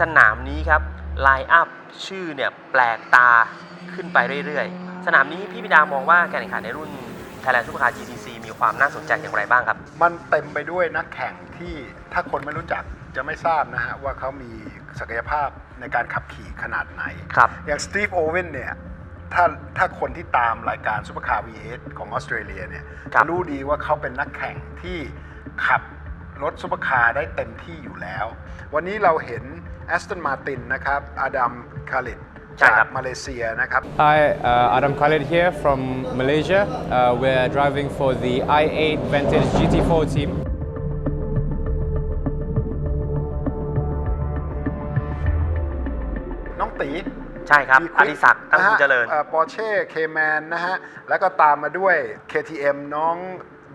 สนามนี้ครับไลน์อัพชื่อเนี่ยแปลกตาขึ้นไปเรื่อยๆ สนามนี้พี่พิดามองว่าการแข่งขันในรุ่น Thailand Supercar GTC มีความน่าสนใจอย่างไรบ้างครับ มันเต็มไปด้วยนักแข่งที่ถ้าคนไม่รู้จักจะไม่ทราบนะฮะว่าเขามีศักยภาพในการขับขี่ขนาดไหน ครับ อย่างสตีฟโอเวนเนี่ยถ้าถ้าคนที่ตามรายการซูเปอร์คาร์ V8 ของออสเตรเลียเนี่ยครับ จะรู้ดีว่าเขาเป็นนักแข่งที่ขับ รถซูเปอร์คาร์ได้เต็มที่อยู่แล้ว วันนี้เราเห็นแอสตันมาตินนะครับอาดัมคาริดใช่จาครักบมาเลเซียนะครับ Hi, uh, Adam Khalid here from Malaysia. Uh, we're driving for the i8 Vantage GT4 team. น้องตีใช่ครับอดิศักดิ์ตั้งคุณเจริญปอร์เช่เคแมนนะฮะ แล้วก็ตามมาด้วย KTM น้อง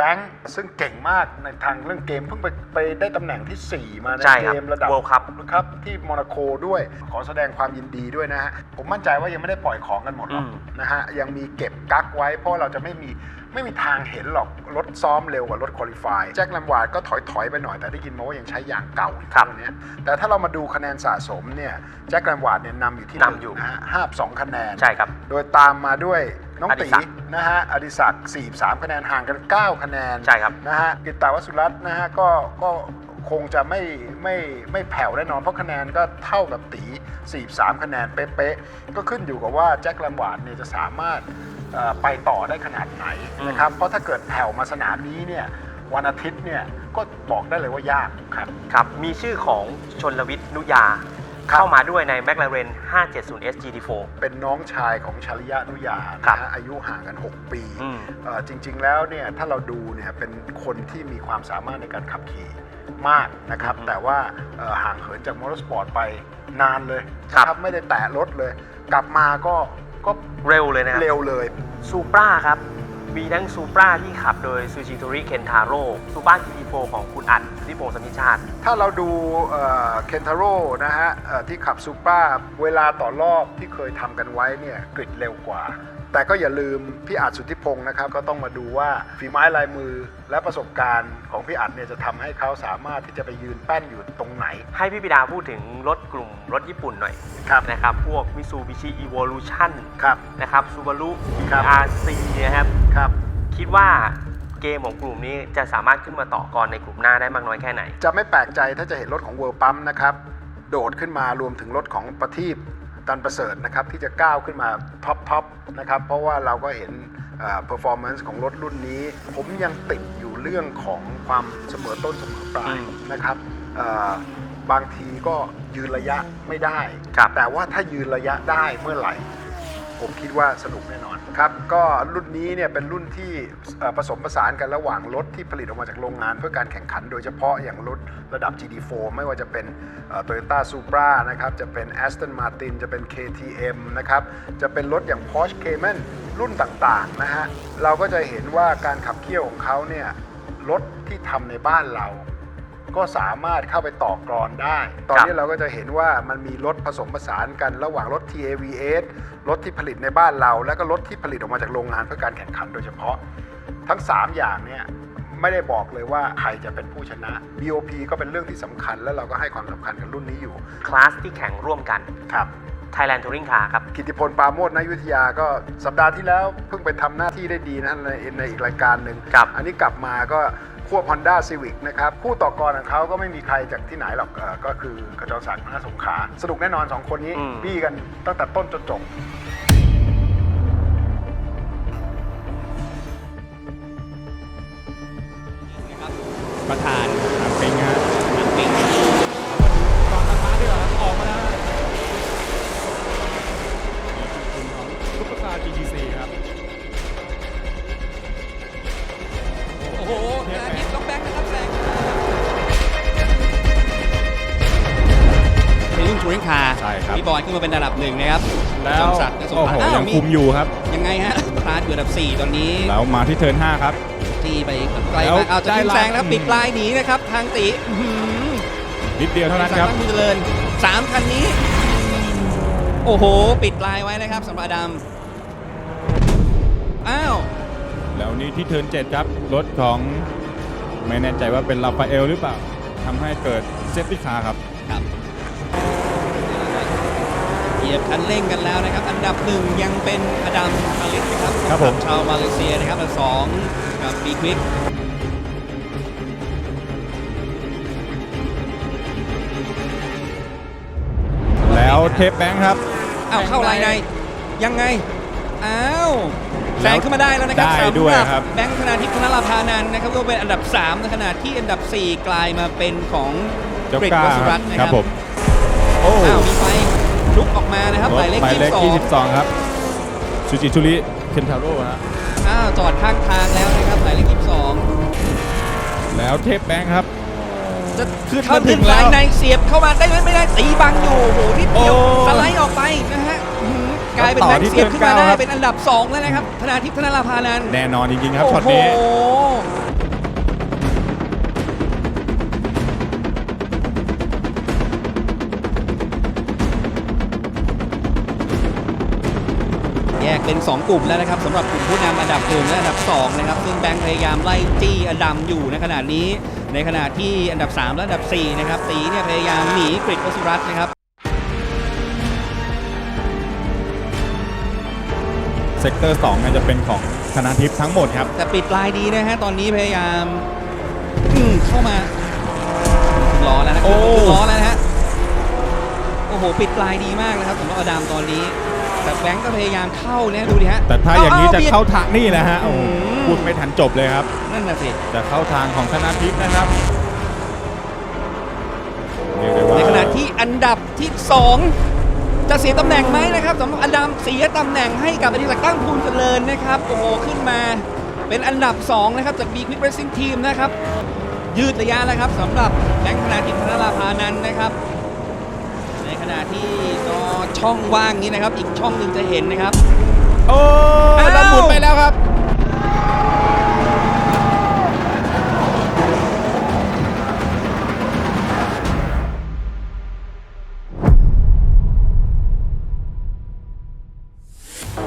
แบงค์ซึ่งเก่งมากในทางเรื่องเกมเพิ่งไปไปได้ตำแหน่งที่ 4 มาในใช่เกครับมระดับ World Cup ครับที่โมนาโกด้วย ขอแสดงความยินดีด้วยนะฮะ ผมมั่นใจว่ายังไม่ได้ปล่อยของกันหมดหรอกอืม นะฮะ ยังมีเก็บกักไว้ เพราะเราจะไม่มีไม่มีทางเห็นหรอก รถซ้อมเร็วกว่ารถคุริฟายแจ็คแลมวาร์ดก็ถอยถอยๆไปหน่อยแต่ได้ยินมาว่ายังใช้ยางเก่าอยู่ครับตัวเนี้ยแต่ถ้าเรามาดูคะแนนสะสมเนี่ยแจ็คแลมวาร์ดเนี่ยนำอยู่ที่นำอยู่หงนะฮะห้าสองคะแนน ใช่ครับ โดยตามมาด้วย น้องอดิตีศักดิ์นะฮะอดิศักดิ์43 คะแนนห่างกัน 9 คะแนนใช่ครับนะฮะกิตตาวสุรัตน์นะฮะก็ก็คงจะไม่ไม่ไม่แผ่วแน่นอนเพราะคะแนนก็เท่ากับตี 43 คะแนนเป๊ะๆก็ขึ้นอยู่กับว่าแจ็คแลมวาร์ดเนี่ยจะสามารถเอ่อไปต่อได้ขนาดไหนนะครับเพราะถ้าเกิดแผ่วมาสนามนี้เนี่ยวันอาทิตย์เนี่ยก็บอกได้เลยว่ายากครับ ครับมีชื่อของชนลวิทย์นุยา ครับ เข้ามาด้วยใน McLaren 570S GT4 เป็นน้องชายของชาลิยะนุยาครับ นะฮะอายุห่างกัน 6 ปีอืม เอ่อจริง ๆ แล้วเนี่ยถ้าเราดูเนี่ยเป็นคนที่มีความสามารถในการขับขี่มากนะครับ อืมแต่ว่าเอ่อห่างเหินจากมอเตอร์สปอร์ตไปนานเลยครับ นะไม่ได้แตะรถเลย กลับมาก็ก็เร็วเลยนะครับเร็วเลย ซูปราครับ มีทั้งซูปราที่ขับโดยซูชิโตริเคนทาโร่ซูปราท GT4 ของคุณอัดที่พงศ์สมิชาติ ถ้าเราดูเคนทาโร่นะฮะที่ขับซูปราเวลาต่อรอบที่เคยทำกันไว้เนี่ยกริดเร็วกว่า แต่ก็อย่าลืมพี่อัดสุทธิพงศ์นะครับก็ต้องมาดูว่าฝีไม้ลายมือและประสบการณ์ของพี่อัดเนี่ยจะทำให้เขาสามารถที่จะไปยืนแป้นอยู่ตรงไหน ให้พี่ปิดาพูดถึงรถกลุ่มรถญี่ปุ่นหน่อยครับนะครับพวก Mitsubishi Evolution ครับนะครับ Subaru ครับ BRC นะครับครับคิดว่าเกมของกลุ่มนี้จะสามารถขึ้นมาต่อกรในกลุ่มหน้าได้มากน้อยแค่ไหน จะไม่แปลกใจถ้าจะเห็นรถของเวิร์ปั๊มนะครับโดดขึ้นมารวมถึงรถของประทีป ตันประเสริฐนะครับที่จะก้าวขึ้นมาท็อปท็อปนะครับเพราะว่าเราก็เห็นเอ่อ performance ของรถรุ่นนี้ ผมยังติดอยู่เรื่องของความเสมอต้นเสมอปลายอืมนะครับเอ่อบางทีก็ยืนระยะไม่ได้ครับแต่ว่าถ้ายืนระยะได้เมื่อไหร่ ผมคิดว่าสนุกแน่นอนครับก็รุ่นนี้เนี่ยเป็นรุ่นที่ผสมผสานกันระหว่างรถที่ผลิตออกมาจากโรงงาน เพื่อการแข่งขันโดยเฉพาะอย่างรถระดับ GD4 ไม่ว่าจะเป็นโตโยต้าซูปรานะครับจะเป็น Aston Martin จะเป็น KTM นะครับจะเป็นรถอย่าง Porsche Cayman รุ่นต่างๆนะฮะเราก็จะเห็นว่าการขับเคี่ยวของเขาเนี่ยรถที่ทำในบ้านเรา ก็สามารถเข้าไปต่อกรอนได้ ตอนนี้เราก็จะเห็นว่ามันมีรถผสมผสานกันระหว่างรถ TAVS รถที่ผลิตในบ้านเรา แล้วก็รถที่ผลิตออกมาจากโรงงานเพื่อการแข่งขันโดยเฉพาะ ทั้ง 3 อย่างเนี่ยไม่ได้บอกเลยว่าใครจะเป็นผู้ชนะ BOP ก็เป็นเรื่องที่สำคัญ และเราก็ให้ความสำคัญกับรุ่นนี้อยู่ คลาสที่แข่งร่วมกันครับ Thailand Touring Car ครับ กิติพลปราโมดนายุทธยาก็สัปดาห์ที่แล้วเพิ่งไปทำหน้าที่ได้ดีนะในในอีกรายการหนึ่งครับอันนี้กลับมาก็ ควบ Honda Civic นะครับคู่ต่อกรของเขาก็ไม่มีใครจากที่ไหนหรอกเออก็คือกระจรศักดิ์มหาสงขลาสนุกแน่นอน2คนนี้อืม บี้กันตั้งแต่ต้นจนจบ ประธานน้ำปิ รุ่นทัวริงคาร์ใช่ครับ พี่บอยขึ้นมาเป็นอันดับหนึ่งนะครับแล้วจอมศักดิ์และสมโอ้ภาโหรอ้าวยังคุมอยู่ครับ ยังไงฮะคลาสอยู่อันดับ 4 ตอนนี้แล้วมาที่เทิร์น5ครับที่ไปไกลแล้วมากเอาจะขึ้นได้แซลายงแล้วปิดปลายหนีนะครับ ทางตีอื้อหือ นิดเดียวเท่านั้นครับสยสักดิ์คุณเจริญสามคันนี้ โอ้โห ปิดปลายไว้นะครับสำหรับอดัมอ้าว แล้วนี่ที่เทิร์น7ครับ รถของไม่แน่ใจว่าเป็นลาฟาเอลหรือเปล่าทำให้เกิดเซฟตี้คาร์ครับ ครับ ยียบคันเร่งกันแล้วนะครับ อันดับหนึ่งยังเป็นอดัมคาลิสนะครับครับผม ชาวมาเลเซียนะครับอันดับสองกับบีควิกแล้วเทปแบงค์ครับ อ้าวเข้าลายในยังไง อ้าวแซงขึ้นมาได้แล้วนะครับได้สำหด้วยครับ แบงค์ธนาทิพย์ธนราภานันท์นะครับก็เป็นอันดับ3ในขณะที่อันดับ 4 กลายมาเป็นของเจ้ากริกล้าวสุรัตน์นะคครัรับบผมโอ้ อ้าวมีไฟ ลุกออกมานะครับรหถมายเลขหมายเลข22 22ครับซูจิชุริเคนทาโร่ฮะอ้าวจอดข้างทางแล้วนะครับหมายเลขแล้วเทปแบงค์ครับ 22จะคือมาทำถึถึงงแล้วลายในเสียบเข้ามาได้ไหมไม่ได้ตีบังอยู่โอ้โหนิดเดียวโอ้สไลด์ออกไปนะฮะอื้อหือกลายเป็นต่อแบงที่ค์เสียบขึ้นมาเทิร์นได้เก้าครับ เป็นอันดับ2แล้วนะครับธนาทิพย์ธนราภานันท์ แน่นอนจริงๆครับช็อตโอ้นี้โห กเป็น 2 กลุ่มแล้วนะครับสำหรับกลุ่มผู้นำอันดับหนึ่งและอันดับ2นะครับซึ่งแบงค์พยายามไล่จี้อดัมอยู่ในขณะนี้ ในขณะที่อันดับ 3 และอันดับ4นะครับตีเนี่ยพยายามหนีกริดวสุรัตน์นะครับเซกเตอร์2เนี่ยจะเป็นของธนาทิพย์ทั้งหมดครับ แต่ปิดลายดีนะฮะตอนนี้พยายามอืมเข้ามารอแล้วนะโอ้รอแล้วนะฮะโอ้โหปิดลายดีมากนะครับสำหรับอดัมตอนนี้ แต่แบงก์ก็พยายามเข้านะดูดิฮะแต่ถ้าอย่างนี้จะบีดเข้าทางนี่นะฮะโอ้โหอืมพูดไม่ทันจบเลยครับ นั่นน่ะสิ จะเข้าทางของธนาทิพย์นะครับเรียกได้ว่าในขณะที่อันดับที่ 2 จะเสียตำแหน่งไหมนะครับสำหรับอดัมเสียตำแหน่งให้กับอดิศักดิ์ตั้งภูมิเจริญนะครับโอ้โหขึ้นมาเป็นอันดับ 2 นะครับจาก B Quick Racing Team นะครับยืดระยะแล้วครับสำหรับแบงค์ธนาทิพย์ธนราภานันท์นะครับในข ณะที่ก็ช่องว่างนี้นะครับ อีกช่องหนึ่งจะเห็นนะครับโอ้อ้าวดันหมุนไปแล้วครับ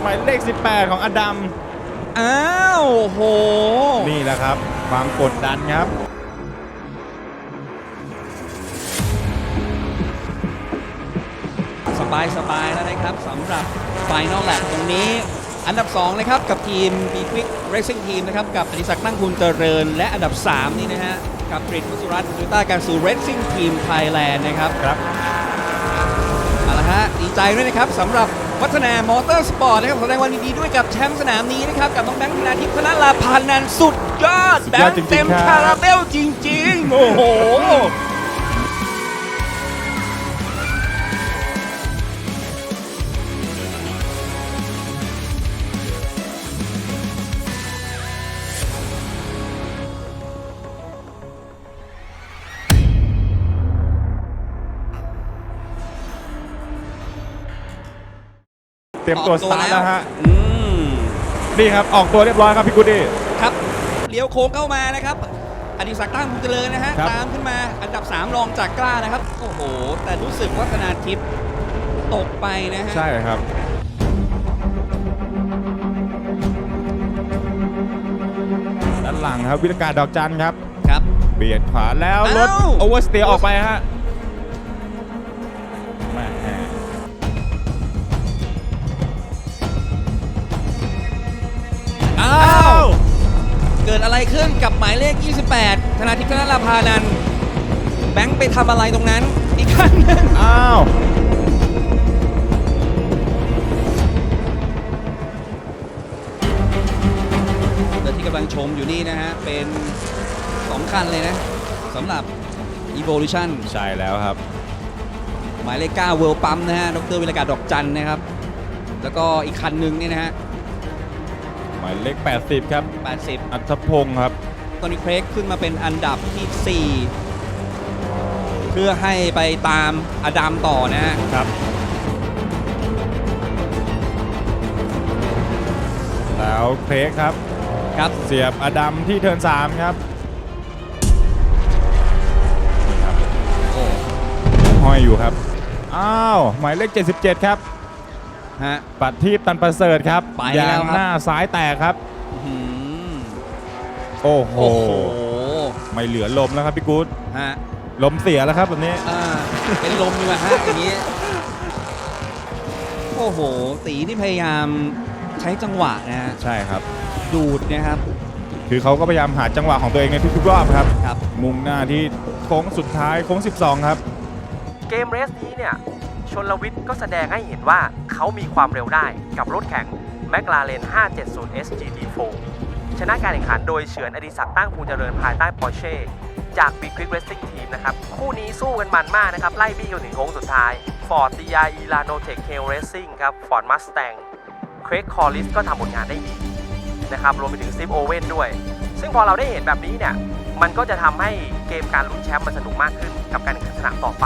หมายเลข 18 ของอดัม อ้าวโอ้โห นี่แหละครับ ความกดดันครับ สบายสบายแล้วนะครับสำหรับ Final Lap ตรงนี้ อันดับ2นะครับกับทีม B Quick Racing Team นะครับกับอดิศักดิ์นั่งคุณเจริญ และอันดับ 3 นี่นะฮะกับกริดมุสุรัตน์ดูต้าการสู่ Racing Team Thailand นะครับครับเอาละฮะดีใจด้วยนะครับสำหรับวัฒนามอเตอร์สปอร์ตนะครับแสดงความยินดีด้วยกับแชมป์สนามนี้นะครับกับน้องแบงค์ธนาทิพย์ธนลาพานันท์สุดยอดสุดแบยอดงจริค์งๆเต็มครับคาราเบลจริง ๆ โอ้โห เตรียมตัวสตาร์ทแล้วฮะอืมนี่ครับออกตัวเรียบร้อยครับพี่กุดดี้ครับ เลี้ยวโค้งเข้ามานะครับอดิศักดิ์ตั้งภูมิเจริญนะฮะครับตามขึ้นมาอันดับ 3 รองจากกล้านะครับ โอ้โห แต่รู้สึกว่าธนาทิพย์ตกไปนะฮะใช่ครับด้านหลังครับวิทยาการดอกจันครับครับ เบียดขวาแล้วรถอ้าวโอเวอร์สเตียร์ออกไปฮะ เกิดอะไรขึ้นกับหมายเลข 28 ธนาทิพย์ธนราภานันท์แบงค์ไปทำอะไรตรงนั้นอีกครั้งหนึงอ้าว และที่กำลังชมอยู่นี่นะฮะ เป็นสองคันเลยนะสำหรับ Evolution ใช่แล้วครับ หมายเลข9 World Pump นะฮะ ดรวิรากาศดอกจันนะครับ แล้วก็อีกคันหนึ่งเนี่ยนะฮะ หมายเลข 80 ครับ 80 อัธพงศ์ครับ ตอนนี้เครกขึ้นมาเป็นอันดับที่ 4 เพื่อให้ไปตามอดัมต่อนะฮะครับ แล้วเครกครับ ครับ เสียบอดัมที่เทิร์น3ครับนี่ครับโอ้ห้อยอยู่ครับ อ้าว หมายเลข 77 ครับ ฮะ ปัดทีปตันประเสริฐครับไปแล้วยางครับ หน้าซ้ายแตกครับ อื้อหือโอ้โห โอ้โหไม่เหลือลมแล้วครับพี่กู๊ดฮะลมเสียแล้วครับแบบนี้ อ่าเป็นลมดีกว่าฮะอย่างนี้ โอ้โห ตีที่พยายามใช้จังหวะนะฮะใช่ครับ ดูดนะครับคือเขาก็พยายามหาจังหวะของตัวเองในทุกๆรอบครับ ครับ มุ่งหน้าที่โค้งสุดท้ายโค้ง 12 ครับ เกมเรสนี้เนี่ย ชนลวิทย์ก็แสดงให้เห็นว่าเขามีความเร็วได้กับรถแข่ง McLaren 570 SGT4 ชนะการแข่งขันโดยเฉือนอดิศักดิ์ตั้งภูมิเจริญภายใต้ Porsche จาก Big Quick Racing Team นะครับ คู่นี้สู้กันมันมากนะครับ ไล่บี้จนถึงโค้งสุดท้าย Ford DRE Lanotech k Racing ครับ Ford Mustang Craig Collis ก็ทำผลงานได้ดีนะครับ รวมไปถึง Steve Owen ด้วย ซึ่งพอเราได้เห็นแบบนี้เนี่ย มันก็จะทำให้เกมการลุ้นแชมป์มันสนุกมากขึ้นกับการแข่งขันสนามต่อไป